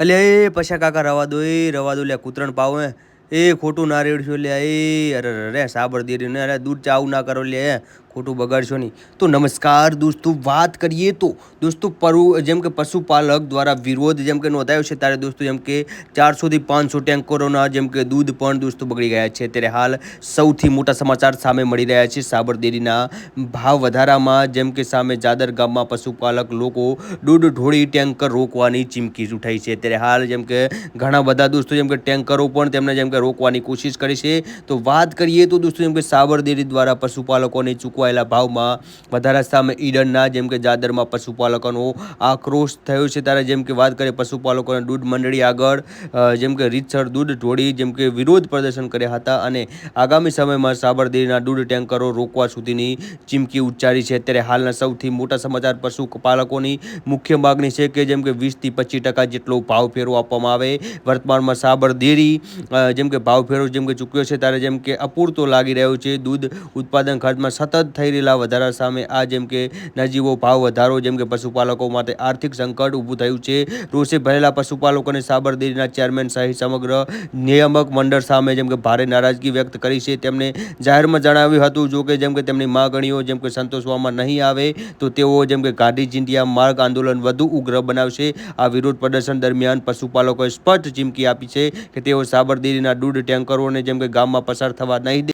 એટલે એ પછા કાકા રવા દો, એ રવા દો, લે કૂતરણ પાવ એ ખોટું ના રેડશો લે, એ, અરે રે સાબર દેરી ને અરે, દૂધ ચાવું ના કરો, લે ખોટું બગાડશો નહીં. તો નમસ્કાર દોસ્તો, વાત કરીએ તો દોસ્તો પરુ જેમ કે પશુપાલક દ્વારા વિરોધ જેમ કે નોંધાયો છે, ત્યારે દોસ્તો જેમ કે ચારસોથી પાંચસો ટેન્કરોના જેમ કે દૂધ પણ દોસ્તો બગડી ગયા છે. ત્યારે હાલ સૌથી મોટા સમાચાર સામે મળી રહ્યા છે. સાબર ડેરીના ભાવ વધારામાં જેમ કે સામે જાદર ગામમાં પશુપાલક લોકો દૂધ ઢોળી ટેન્કર રોકવાની ચીમકી ઉઠાઈ છે. ત્યારે હાલ જેમ કે ઘણા બધા દોસ્તો જેમ કે ટેન્કરો પણ તેમને જેમ કે રોકવાની કોશિશ કરી છે. તો વાત કરીએ તો દોસ્તો જેમ કે સાબર ડેરી દ્વારા પશુપાલકોને ચૂકવાયેલા ભાવમાં વધારા સામે ઈડનના જેમ કે જાદરમાં પશુપાલકોનો આક્રોશ થયો છે. ત્યારે જેમ કે વાત કરીએ પશુપાલકોના દૂધ મંડળી આગળ જેમ કે રીતસર દૂધ ઢોળી જેમ કે વિરોધ પ્રદર્શન કર્યા હતા અને આગામી સમયમાં સાબર ડેરીના દૂધ ટેન્કરો રોકવા સુધીની ચીમકી ઉચ્ચારી છે. ત્યારે હાલના સૌથી મોટા સમાચાર પશુપાલકોની મુખ્ય માગણી છે કે જેમ કે વીસથી પચીસ ટકા જેટલો ભાવ ફેરો આપવામાં આવે. વર્તમાનમાં સાબર ડેરી અ, જેમ કે ભાવ ફેરો જેમ કે ચૂક્યો છે. ત્યારે જેમ કે અપૂરતો લાગી રહ્યો છે. દૂધ ઉત્પાદન ખર્ચમાં સતત થઈ રહેલા વધારા સામે આ જેમ કે નજીવો ભાવ વધારો, જેમ કે પશુપાલકો માટે આર્થિક સંકટ ઊભું થયું છે. રોષે ભરેલા પશુપાલકોને સાબરદેરીના ચેરમેન સહિત સમગ્ર નિયામક મંડળ સામે જેમ કે ભારે નારાજગી વ્યક્ત કરી છે. તેમણે જાહેરમાં જણાવ્યું હતું, જો કે જેમ કે તેમની માગણીઓ જેમ કે સંતોષવામાં નહીં આવે, તો તેઓ જેમ કે ગાંધી ચિંધિયા માર્ગ આંદોલન વધુ ઉગ્ર બનાવશે. આ વિરોધ પ્રદર્શન દરમિયાન પશુપાલકોએ સ્પષ્ટ ચીમકી આપી છે કે તેઓ સાબરદેરીના દૂધ ટેન્કરોને જેમ કે ગામમાં પસાર થવા નહીં દે